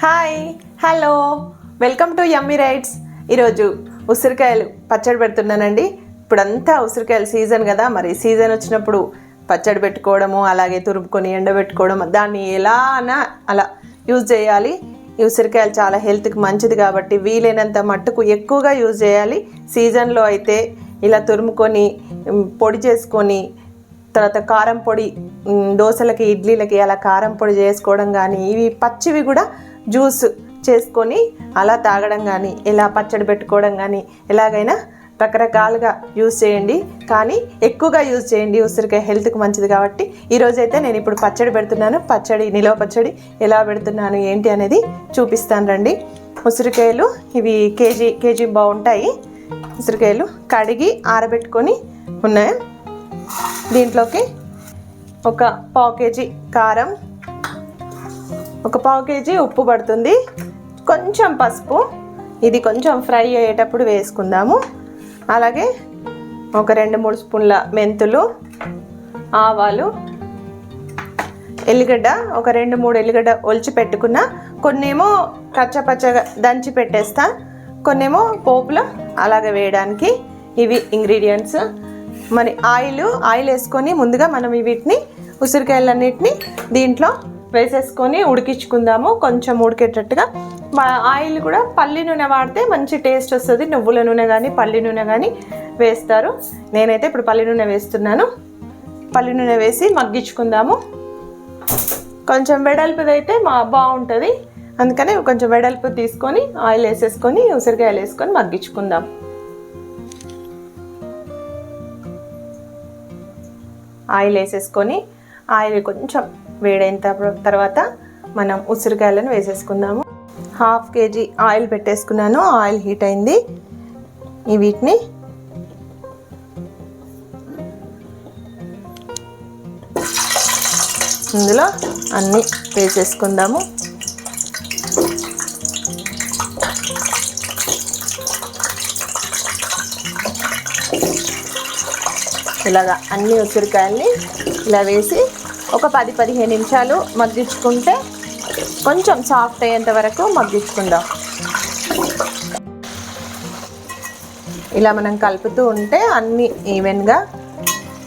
Hi hello welcome to yummy rights ఈరోజు ఉసిరికాయలు పచ్చడి పెడుతున్నానండి. ఇప్పుడంతా ఉసిరికాయల సీజన్ కదా. మరి సీజన్ వచ్చినప్పుడు పచ్చడి పెట్టుకోవడము అలాగే తురుముకొని ఎండబెట్టుకోవడం దాన్ని ఎలానా అలా యూజ్ చేయాలి. ఈ ఉసిరికాయలు చాలా హెల్త్కి మంచిది కాబట్టి వీలైనంత మట్టుకు ఎక్కువగా యూజ్ చేయాలి. సీజన్లో అయితే ఇలా తురుముకొని పొడి చేసుకొని తర్వాత కారం పొడి దోశలకి ఇడ్లీలకి అలా కారం పొడి చేసుకోవడం కానీ ఇవి పచ్చివి కూడా జ్యూస్ చేసుకొని అలా తాగడం కానీ ఇలా పచ్చడి పెట్టుకోవడం కానీ ఎలాగైనా రకరకాలుగా యూజ్ చేయండి. కానీ ఎక్కువగా యూజ్ చేయండి ఉసిరికాయ హెల్త్కి మంచిది కాబట్టి. ఈరోజైతే నేను ఇప్పుడు పచ్చడి పెడుతున్నాను. పచ్చడి నిలవ పచ్చడి ఎలా పెడుతున్నాను ఏంటి అనేది చూపిస్తాను రండి. ఉసిరికాయలు ఇవి కేజీ కేజీ బాగుంటాయి ఉసిరికాయలు కడిగి ఆరబెట్టుకొని ఉన్నాయి. దీంట్లోకి ఒక పావు కేజీ కారం ఒక పావు కేజీ ఉప్పు పడుతుంది. కొంచెం పసుపు. ఇది కొంచెం ఫ్రై అయ్యేటప్పుడు వేసుకుందాము. అలాగే ఒక రెండు మూడు స్పూన్ల మెంతులు ఆవాలు ఎల్లిగడ్డ ఒక రెండు మూడు ఎల్లిగడ్డ ఒలిచి పెట్టుకున్న కొన్నేమో కచ్చపచ్చగా దంచి పెట్టేస్తా. కొన్నేమో పోపులో అలాగే వేయడానికి. ఇవి ఇంగ్రీడియంట్స్. మరి ఆయిల్ ఆయిల్ వేసుకొని ముందుగా మనం వీటిని ఉసిరికాయలన్నిటిని దీంట్లో వేసేసుకొని ఉడికించుకుందాము. కొంచెం ఉడికేటట్టుగా మా ఆయిల్ కూడా పల్లి నూనె వాడితే మంచి టేస్ట్ వస్తుంది. నువ్వుల నూనె కానీ పల్లి నూనె కానీ వేస్తారు. నేనైతే ఇప్పుడు పల్లి నూనె వేస్తున్నాను. పల్లి నూనె వేసి మగ్గించుకుందాము. కొంచెం వెడల్పుది అయితే మా బాగుంటుంది. అందుకని కొంచెం వెడల్పు తీసుకొని ఆయిల్ వేసేసుకొని ఉసిరికాయలు వేసుకొని మగ్గించుకుందాం. ఆయిల్ వేసేసుకొని ఆయిల్ కొంచెం వేడైన తర్వాత మనం ఉసిరికాయలను వేసేసుకుందాము. హాఫ్ కేజీ ఆయిల్ పెట్టేసుకున్నాను. ఆయిల్ హీట్ అయింది. ఈ వీటిని ఇందులో అన్నీ వేసేసుకుందాము. ఇలాగా అన్ని ఉసిరికాయల్ని ఇలా వేసి ఒక పది పదిహేను నిమిషాలు మగ్గించుకుంటే కొంచెం సాఫ్ట్ అయ్యేంత వరకు మగ్గించుకుందాం. ఇలా మనం కలుపుతూ ఉంటే అన్నీ ఈవెన్గా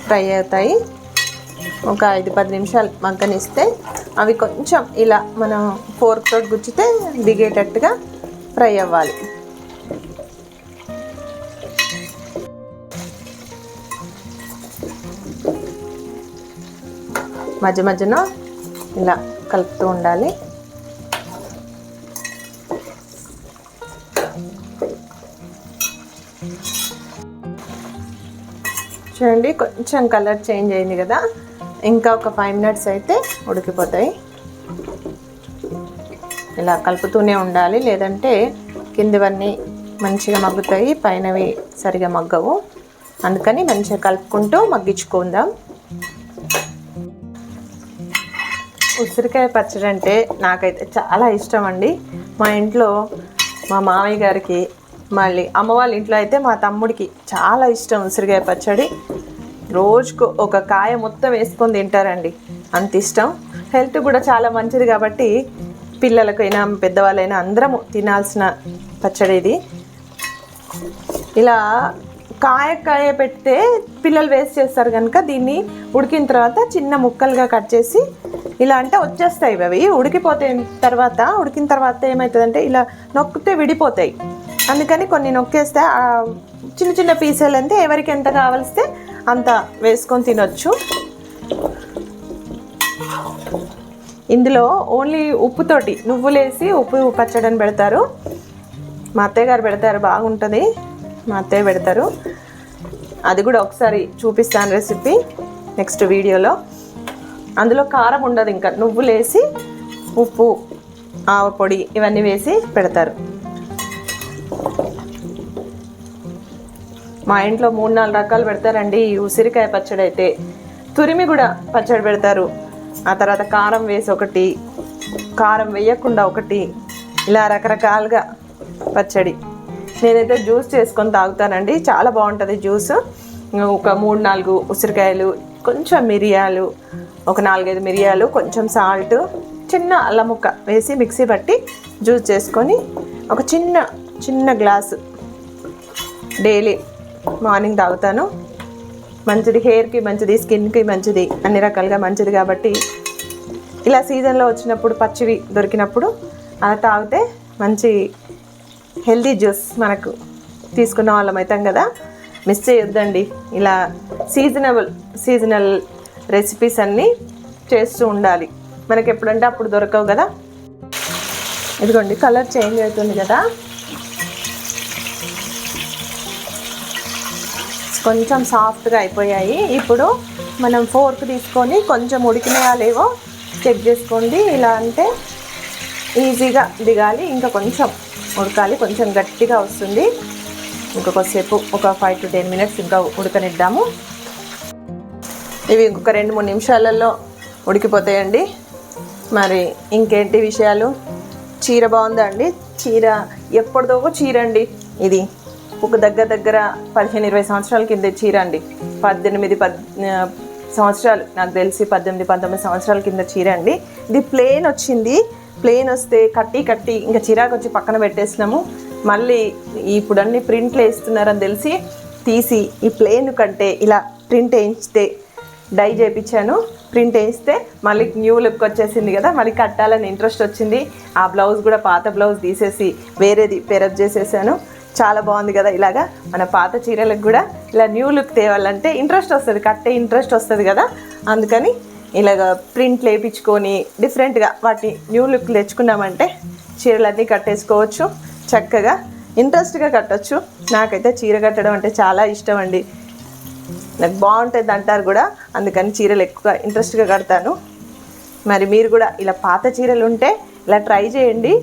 ఫ్రై అవుతాయి. ఒక ఐదు పది నిమిషాలు మగ్గనిస్తే అవి కొంచెం ఇలా మనం ఫోర్క్ తోటి గుచ్చితే దిగేటట్టుగా ఫ్రై అవ్వాలి. మధ్య మధ్యన ఇలా కలుపుతూ ఉండాలి. చూడండి కొంచెం కలర్ చేంజ్ అయింది కదా. ఇంకా ఒక ఫైవ్ మినిట్స్ అయితే ఉడికిపోతాయి. ఇలా కలుపుతూనే ఉండాలి లేదంటే కిందివన్నీ మంచిగా మగ్గుతాయి పైనవి సరిగా మగ్గవు. అందుకని మంచిగా కలుపుకుంటూ మగ్గించుకుందాం. ఉసిరికాయ పచ్చడి అంటే నాకైతే చాలా ఇష్టం అండి మా ఇంట్లో మా మామయ్య గారికి మళ్ళీ అమ్మ వాళ్ళ ఇంట్లో అయితే మా తమ్ముడికి చాలా ఇష్టం ఉసిరికాయ పచ్చడి. రోజుకు ఒక కాయ మొత్తం వేసుకొని తింటారండి. అంత ఇష్టం. హెల్త్ కూడా చాలా మంచిది కాబట్టి పిల్లలకైనా పెద్దవాళ్ళైనా అందరము తినాల్సిన పచ్చడి ఇది. ఇలా కాయ కాయ పెడితే పిల్లలు వేస్ట్ చేస్తారు కనుక దీన్ని ఉడికిన తర్వాత చిన్న ముక్కలుగా కట్ చేసి ఇలా అంటే వచ్చేస్తాయి అవి ఉడికిపోతే తర్వాత ఉడికిన తర్వాత ఏమవుతుందంటే ఇలా నొక్కితే విడిపోతాయి. అందుకని కొన్ని నొక్కేస్తే చిన్న చిన్న పీసులు అంతే ఎవరికి ఎంత కావలిస్తే అంత వేసుకొని తినొచ్చు. ఇందులో ఓన్లీ ఉప్పుతోటి నువ్వులేసి ఉప్పు పచ్చడని పెడతారు. మా అత్తయ్య గారు పెడతారు బాగుంటుంది. మా అత్తయ్య పెడతారు. అది కూడా ఒకసారి చూపిస్తాను రెసిపీ నెక్స్ట్ వీడియోలో. అందులో కారం ఉండదు ఇంకా. నువ్వులేసి ఉప్పు ఆవ పొడి ఇవన్నీ వేసి పెడతారు. మా ఇంట్లో మూడు నాలుగు రకాలు పెడతారండి. ఈ ఉసిరికాయ పచ్చడి అయితే తురిమి కూడా పచ్చడి పెడతారు. ఆ తర్వాత కారం వేసి ఒకటి కారం వేయకుండా ఒకటి ఇలా రకరకాలుగా పచ్చడి. నేనైతే జ్యూస్ చేసుకొని తాగుతానండి. చాలా బాగుంటుంది జ్యూస్. ఒక మూడు నాలుగు ఉసిరికాయలు కొంచెం మిరియాలు ఒక నాలుగైదు మిరియాలు కొంచెం సాల్ట్ చిన్న అల్లం ముక్క వేసి మిక్సీ పట్టి జ్యూస్ చేసుకొని ఒక చిన్న చిన్న గ్లాసు డైలీ మార్నింగ్ తాగుతాను. మంచిది హెయిర్కి మంచిది స్కిన్కి మంచిది అన్ని రకాలుగా మంచిది కాబట్టి ఇలా సీజన్లో వచ్చినప్పుడు పచ్చివి దొరికినప్పుడు అలా తాగితే మంచి హెల్దీ జ్యూస్ మనకు తీసుకున్న వాళ్ళం అవుతాం కదా. మిస్ చేయొద్దండి. ఇలా సీజనబుల్ సీజనల్ రెసిపీస్ అన్నీ చేస్తూ ఉండాలి. మనకి ఎప్పుడంటే అప్పుడు దొరకవు కదా. ఇదిగోండి కలర్ చేంజ్ అవుతుంది కదా. కొంచెం సాఫ్ట్గా అయిపోయాయి. ఇప్పుడు మనం ఫోర్క్ తీసుకొని కొంచెం ఉడికినాయా లేవో చెక్ చేసుకోండి. ఇలా అంటే ఈజీగా దిగాలి. ఇంకా కొంచెం ఉడకాలి. కొంచెం గట్టిగా వస్తుంది. ఇంకొకసేపు ఒక ఫైవ్ టు టెన్ మినిట్స్ ఇంకా ఉడకనిద్దాము. ఇవి ఇంకొక రెండు మూడు నిమిషాలలో ఉడికిపోతాయండి. మరి ఇంకేంటి విషయాలు? చీర బాగుందా అండి? చీర ఎప్పటిదో చీర అండి ఇది. ఒక దగ్గర దగ్గర పదిహేను ఇరవై సంవత్సరాల కింద చీర అండి. పద్దెనిమిది పద్ సంవత్సరాలు నాకు తెలిసి పద్దెనిమిది పంతొమ్మిది సంవత్సరాల కింద చీర అండి. ఇది ప్లేన్ వచ్చింది. ప్లేన్ వస్తే కట్టి కట్టి ఇంకా చిరాకు వచ్చి పక్కన పెట్టేసినాము. మళ్ళీ ఇప్పుడు అన్ని ప్రింట్లు వేస్తున్నారని తెలిసి తీసి ఈ ప్లేన్ కంటే ఇలా ప్రింట్ వేయించితే డై చేయించాను ప్రింట్ వేస్తే మళ్ళీ న్యూ లుక్ వచ్చేసింది కదా మళ్ళీ కట్టాలని ఇంట్రెస్ట్ వచ్చింది. ఆ బ్లౌజ్ కూడా పాత బ్లౌజ్ తీసేసి వేరేది పెరప్ చేసేసాను. చాలా బాగుంది కదా ఇలాగా మన పాత చీరలకు కూడా ఇలా న్యూ లుక్ తేవాలంటే ఇంట్రెస్ట్ వస్తుంది కట్టే ఇంట్రెస్ట్ వస్తుంది కదా. అందుకని ఇలాగ ప్రింట్ లేపించుకొని డిఫరెంట్గా వాటి న్యూ లుక్ తెచ్చుకున్నామంటే చీరలన్నీ కట్టేసుకోవచ్చు. చక్కగా ఇంట్రెస్ట్గా కట్టొచ్చు. నాకైతే చీర కట్టడం అంటే చాలా ఇష్టం అండి నాకు బాగుంటుంది అంటారు కూడా అందుకని చీరలు ఎక్కువ ఇంట్రెస్ట్గా కడతాను. మరి మీరు కూడా ఇలా పాత చీరలు ఉంటే ఇలా ట్రై చేయండి.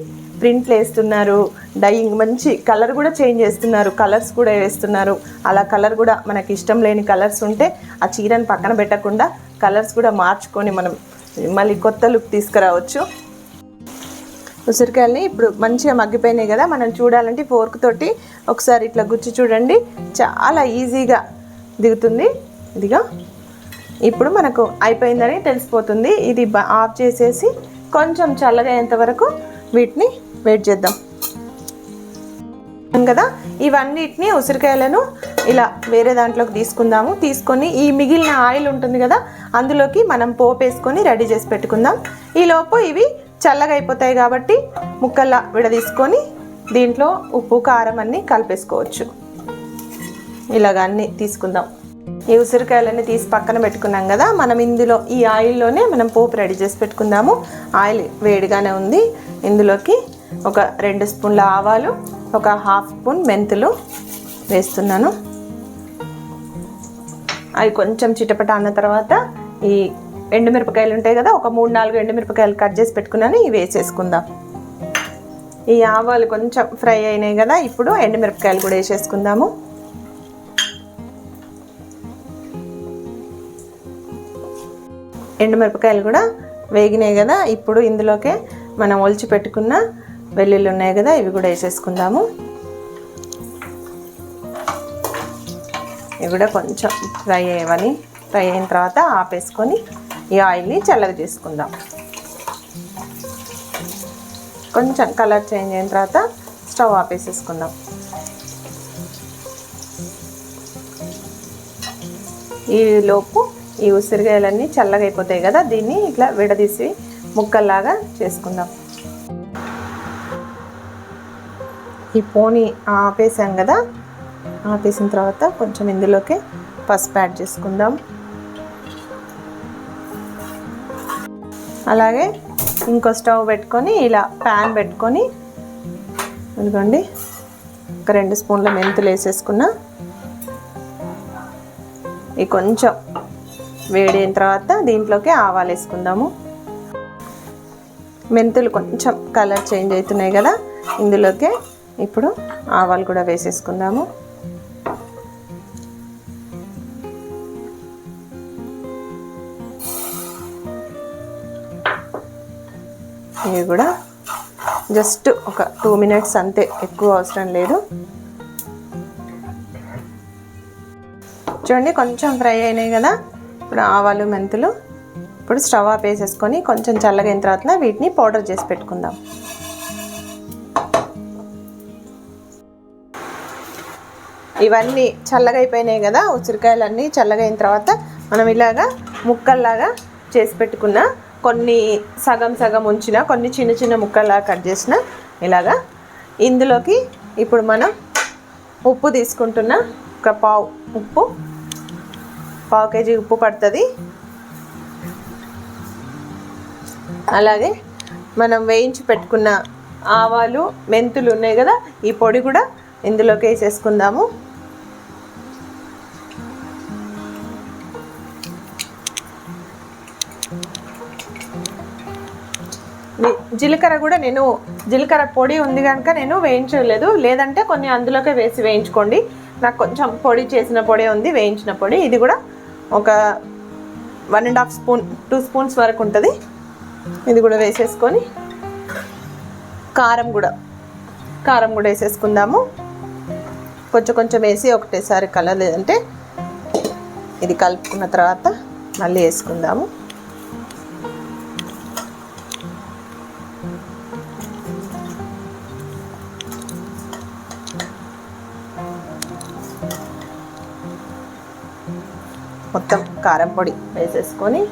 ప్రింట్లు వేస్తున్నారు డైయింగ్ మంచి కలర్ కూడా చేంజ్ చేస్తున్నారు కలర్స్ కూడా వేస్తున్నారు. అలా కలర్ కూడా మనకి ఇష్టం లేని కలర్స్ ఉంటే ఆ చీరని పక్కన పెట్టకుండా కలర్స్ కూడా మార్చుకొని మనం మళ్ళీ కొత్త లుక్ తీసుకురావచ్చు. ఉసిరికాయలని ఇప్పుడు మంచిగా మగ్గిపోయినాయి కదా మనం చూడాలంటే ఫోర్క్ తోటి ఒకసారి ఇట్లా గుచ్చి చూడండి. చాలా ఈజీగా దిగుతుంది. ఇదిగా ఇప్పుడు మనకు అయిపోయిందని తెలిసిపోతుంది. ఇది బ- ఆఫ్ చేసేసి కొంచెం చల్లగా అయ్యేంత వరకు వీటిని వెయిట్ చేద్దాం. కదా ఇవన్నిటిని ఉసిరికాయలను ఇలా వేరే దాంట్లోకి తీసుకుందాము. తీసుకొని ఈ మిగిలిన ఆయిల్ ఉంటుంది కదా అందులోకి మనం పోపు వేసుకొని రెడీ చేసి పెట్టుకుందాం. ఈలోపు ఇవి చల్లగా అయిపోతాయి కాబట్టి ముక్కల్లా విడదీసుకొని దీంట్లో ఉప్పు కారం అన్నీ కలిపేసుకోవచ్చు. ఇలాగ అన్నీ తీసుకుందాం. ఈ ఉసిరికాయలన్నీ తీసి పక్కన పెట్టుకున్నాం కదా మనం ఇందులో ఈ ఆయిల్లోనే మనం పోపు రెడీ చేసి పెట్టుకుందాము. ఆయిల్ వేడిగానే ఉంది. ఇందులోకి ఒక రెండు స్పూన్ల ఆవాలు ఒక హాఫ్ స్పూన్ మెంతులు వేస్తున్నాను. అవి కొంచెం చిటపట అన్న తర్వాత ఈ ఎండుమిరపకాయలు ఉంటాయి కదా ఒక మూడు నాలుగు ఎండుమిరపకాయలు కట్ చేసి పెట్టుకున్నాను ఇవి వేసేసుకుందాం. ఈ ఆవాలు కొంచెం ఫ్రై అయినాయి కదా ఇప్పుడు ఎండుమిరపకాయలు కూడా వేసేసుకుందాము. ఎండుమిరపకాయలు కూడా వేగినాయి కదా ఇప్పుడు ఇందులోకే మనం ఒలిచి పెట్టుకున్న వెల్లుల్లి ఉన్నాయి కదా ఇవి కూడా వేసేసుకుందాము. ఇవి కూడా కొంచెం ఫ్రై అయ్యవని ఫ్రై అయిన తర్వాత ఆపేసుకొని ఈ ఆయిల్ని చల్లగా చేసుకుందాం. కొంచెం కలర్ చేంజ్ అయిన తర్వాత స్టవ్ ఆపేసేసుకుందాం. ఈ లోపు ఈ ఉసిరికాయలన్నీ చల్లగా అయిపోతాయి కదా దీన్ని ఇట్లా విడదీసి ముక్కల్లాగా చేసుకుందాం. ఈ పోనీ ఆపేసాం కదా ఆపేసిన తర్వాత కొంచెం ఇందులోకి పసుపు యాడ్ చేసుకుందాం. అలాగే ఇంకో స్టవ్ పెట్టుకొని ఇలా ప్యాన్ పెట్టుకొని ఇదిగోండి ఒక రెండు స్పూన్ల మెంతులు వేసేసుకున్నా. ఈ కొంచెం వేడి అయిన తర్వాత దీంట్లోకి ఆవాలు వేసుకుందాము. మెంతులు కొంచెం కలర్ చేంజ్ అవుతున్నాయి కదా ఇందులోకి ఇప్పుడు ఆవాలు కూడా వేసేసుకుందాము. ఇవి కూడా జస్ట్ ఒక టూ మినిట్స్ అంతే ఎక్కువ అవసరం లేదు. చూడండి కొంచెం ఫ్రై అయినాయి కదా. ఇప్పుడు ఆవాలు మెంతులు. ఇప్పుడు స్టవ్ ఆఫ్ వేసేసుకొని కొంచెం చల్లగా అయిన తర్వాత వీటిని పౌడర్ చేసి పెట్టుకుందాం. ఇవన్నీ చల్లగా అయిపోయినాయి కదా ఉసిరికాయలన్నీ చల్లగా అయిన తర్వాత మనం ఇలాగా ముక్కల్లాగా చేసి పెట్టుకున్న కొన్ని సగం సగం ఉంచిన కొన్ని చిన్న చిన్న ముక్కల్లాగా కట్ చేసిన ఇలాగా. ఇందులోకి ఇప్పుడు మనం ఉప్పు తీసుకుంటున్న ఒక పావు ఉప్పు పావు కేజీ ఉప్పు పడుతుంది. అలాగే మనం వేయించి పెట్టుకున్న ఆవాలు మెంతులు ఉన్నాయి కదా ఈ పొడి కూడా ఇందులోకి వేసేసుకుందాము. జీలకర్ర కూడా నేను జీలకర్ర పొడి ఉంది కనుక నేను వేయించలేదు. లేదంటే కొన్ని అందులోకే వేసి వేయించుకోండి. నాకు కొంచెం పొడి చేసిన పొడి ఉంది వేయించిన పొడి. ఇది కూడా ఒక one and half spoon two spoons వరకు ఉంటుంది. ఇది కూడా వేసేసుకొని కారం కూడా కారం కూడా వేసేసుకుందాము. కొంచెం కొంచెం వేసి ఒకటేసారి కలర్ లేదంటే ఇది కలుపుకున్న తర్వాత మళ్ళీ వేసుకుందాము. కారం పొడి వేసేసుకొని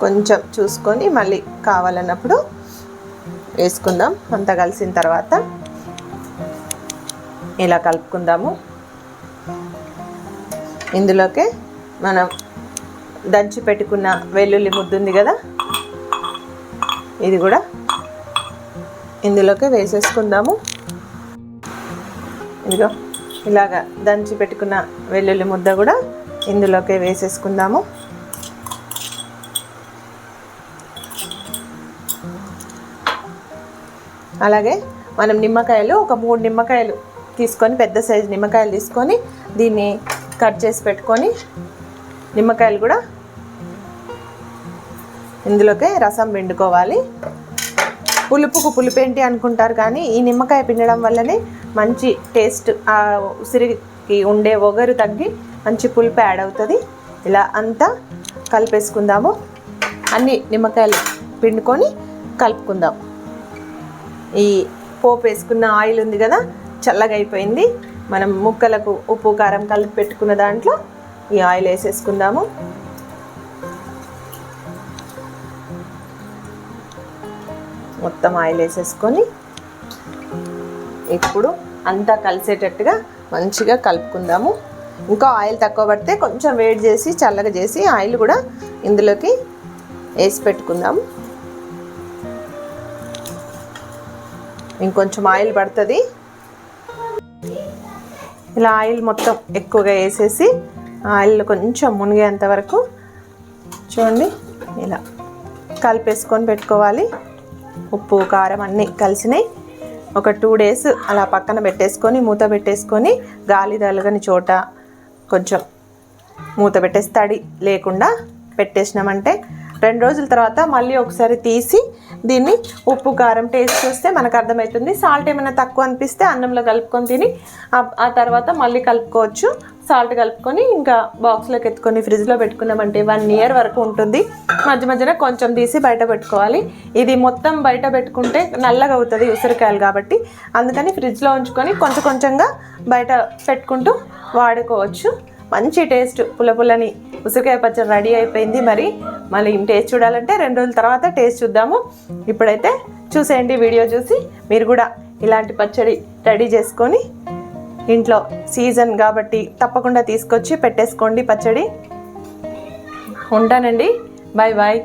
కొంచెం చూసుకొని మళ్ళీ కావాలన్నప్పుడు వేసుకుందాం. అంతా కలిసిన తర్వాత ఇలా కలుపుకుందాము. ఇందులోకే మనం దంచి పెట్టుకున్న వెల్లుల్లి ముద్దుంది కదా? ఇది కూడా ఇందులోకి వేసేసుకుందాము. ఇదిగో. ఇలాగా దంచి పెట్టుకున్న వెల్లుల్లి ముద్ద కూడా ఇందులోకి వేసేసుకుందాము. అలాగే మనం నిమ్మకాయలు ఒక మూడు నిమ్మకాయలు తీసుకొని పెద్ద సైజు నిమ్మకాయలు తీసుకొని దీన్ని కట్ చేసి పెట్టుకొని నిమ్మకాయలు కూడా ఇందులోకి రసం పిండుకోవాలి. పులుపుకు పులుపేంటి అనుకుంటారు కానీ ఈ నిమ్మకాయ పిండడం వల్లనే మంచి టేస్ట్ ఆ ఉసిరికి ఉండే ఒగరు తగ్గి మంచి పులుపు యాడ్ అవుతుంది. ఇలా అంతా కలిపేసుకుందాము. అన్ని నిమ్మకాయలు పిండుకొని కలుపుకుందాం. ఈ పోపు వేసుకున్న ఆయిల్ ఉంది కదా చల్లగా అయిపోయింది. మనం ముక్కలకు ఉప్పు కారం కలిపి పెట్టుకున్న దాంట్లో ఈ ఆయిల్ వేసేసుకుందాము. మొత్తం ఆయిల్ వేసేసుకొని ఇప్పుడు అంతా కలిసేటట్టుగా మంచిగా కలుపుకుందాము. ఇంకా ఆయిల్ తక్కువ పడితే కొంచెం వేడి చేసి చల్లగా చేసి ఆయిల్ కూడా ఇందులోకి వేసి పెట్టుకుందాము. ఇంకొంచెం ఆయిల్ పడుతుంది. ఇలా ఆయిల్ మొత్తం ఎక్కువగా వేసేసి ఆయిల్ కొంచెం మునిగేంత వరకు చూడండి ఇలా కలిపేసుకొని పెట్టుకోవాలి. ఉప్పు కారం అన్నీ కలిసినాయి. ఒక టూ డేస్ అలా పక్కన పెట్టేసుకొని మూత పెట్టేసుకొని గాలి తలగని చోట కొంచెం మూత పెట్టేసి తడి లేకుండా పెట్టేసినామంటే రెండు రోజుల తర్వాత మళ్ళీ ఒకసారి తీసి దీన్ని ఉప్పు కారం టేస్ట్ చూస్తే మనకు అర్థమవుతుంది సాల్ట్ ఏమైనా తక్కువ అనిపిస్తే అన్నంలో కలుపుకొని తిని ఆ- తర్వాత మళ్ళీ కలుపుకోవచ్చు. సాల్ట్ కలుపుకొని ఇంకా బాక్స్లోకి ఎత్తుకొని ఫ్రిడ్జ్లో పెట్టుకున్నామంటే వన్ ఇయర్ వరకు ఉంటుంది. మధ్య మధ్యన కొంచెం తీసి బయట పెట్టుకోవాలి. ఇది మొత్తం బయట పెట్టుకుంటే నల్లగా అవుతుంది ఉసిరికాయలు కాబట్టి. అందుకని ఫ్రిడ్జ్లో ఉంచుకొని కొంచెం కొంచెంగా బయట పెట్టుకుంటూ వాడుకోవచ్చు. మంచి టేస్ట్ పుల్ల పుల్లని ఉసిరికాయ పచ్చడి రెడీ అయిపోయింది మరి. మళ్ళీ టేస్ట్ చూడాలంటే రెండు రోజుల తర్వాత టేస్ట్ చూద్దాము. ఇప్పుడైతే చూసేయండి వీడియో చూసి. మీరు కూడా ఇలాంటి పచ్చడి రెడీ చేసుకొని ఇంట్లో సీజన్ కాబట్టి తప్పకుండా తీసుకొచ్చి పెట్టేసుకోండి పచ్చడి. ఉంటానండి. Bye bye